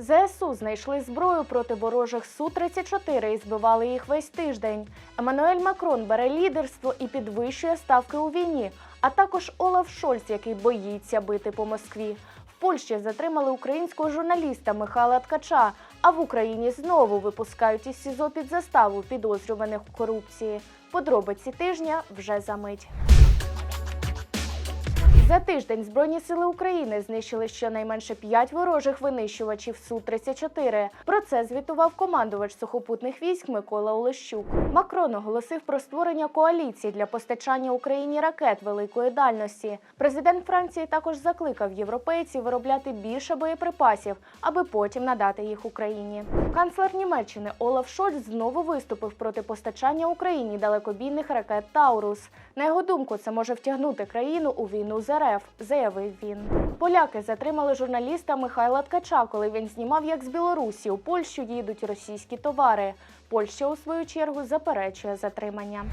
ЗСУ знайшли зброю проти ворожих Су-34 і збивали їх весь тиждень. Еммануель Макрон бере лідерство і підвищує ставки у війні, а також Олаф Шольц, який боїться бити по Москві. В Польщі затримали українського журналіста Михайла Ткача, а в Україні знову випускають із СІЗО під заставу підозрюваних у корупції. Подробиці тижня вже за мить. За тиждень Збройні сили України знищили щонайменше 5 ворожих винищувачів Су-34. Про це звітував командувач сухопутних військ Микола Олещук. Макрон оголосив про створення коаліції для постачання Україні ракет великої дальності. Президент Франції також закликав європейців виробляти більше боєприпасів, аби потім надати їх Україні. Канцлер Німеччини Олаф Шольц знову виступив проти постачання Україні далекобійних ракет Таурус. На його думку, це може втягнути країну у війну з РФ, заявив він. Поляки затримали журналіста Михайла Ткача, коли він знімав, як з Білорусі у Польщу їдуть російські товари. Польща, у свою чергу, заперечує затримання.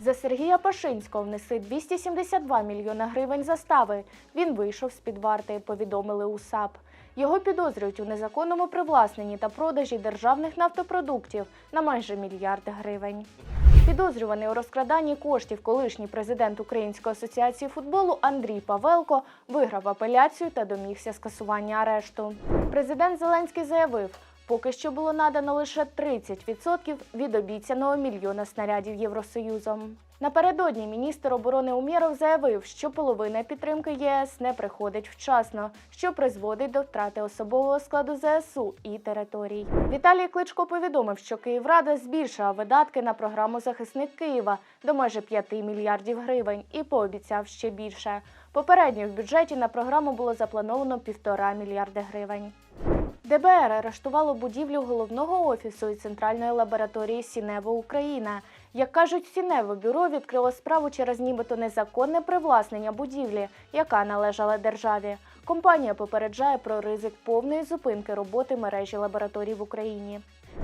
За Сергія Пашинського внесли 272 мільйона гривень застави. Він вийшов з під варти, повідомили у САП. Його підозрюють у незаконному привласненні та продажі державних нафтопродуктів на майже мільярд гривень. Підозрюваний у розкраданні коштів колишній президент Української асоціації футболу Андрій Павелко виграв апеляцію та домігся скасування арешту. Президент Зеленський заявив, поки що було надано лише 30% від обіцяного мільйона снарядів Євросоюзом. Напередодні міністр оборони Умєров заявив, що половина підтримки ЄС не приходить вчасно, що призводить до втрати особового складу ЗСУ і територій. Віталій Кличко повідомив, що Київрада збільшила видатки на програму Захисник Києва до майже 5 мільярдів гривень і пообіцяв ще більше. Попередньо в бюджеті на програму було заплановано півтора мільярди гривень. ДБР арештувало будівлю головного офісу і центральної лабораторії Сінево Україна. Як кажуть, Сінево бюро відкрило справу через нібито незаконне привласнення будівлі, яка належала державі. Компанія попереджає про ризик повної зупинки роботи мережі лабораторій в Україні.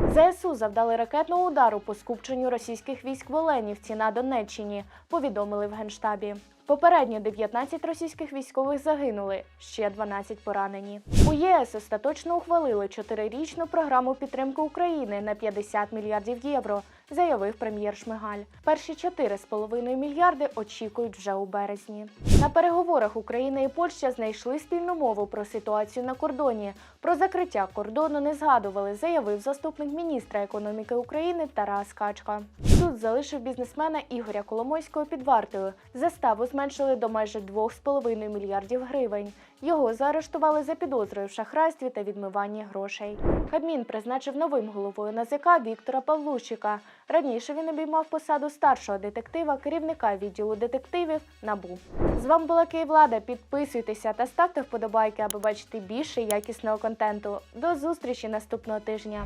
ЗСУ завдали ракетного удару по скупченню російських військ в Оленівці на Донеччині, повідомили в Генштабі. Попередньо 19 російських військових загинули, ще 12 поранені. У ЄС остаточно ухвалили чотирирічну програму підтримки України на 50 мільярдів євро, заявив прем'єр Шмигаль. Перші 4,5 мільярди очікують вже у березні. На переговорах Україна і Польща знайшли спільну мову про ситуацію на кордоні. Про закриття кордону не згадували, заявив заступник міністра економіки України Тарас Качка. Суд залишив бізнесмена Ігоря Коломойського під вартою. Заставу зменшили до майже 2,5 мільярдів гривень. Його заарештували за підозрою в шахрайстві та відмиванні грошей. Кабмін призначив новим головою НАЗК Віктора Павлущика. Раніше він обіймав посаду старшого детектива, керівника відділу детективів НАБУ. З вами була Київлада. Підписуйтеся та ставте вподобайки, аби бачити більше якісного контенту. До зустрічі наступного тижня.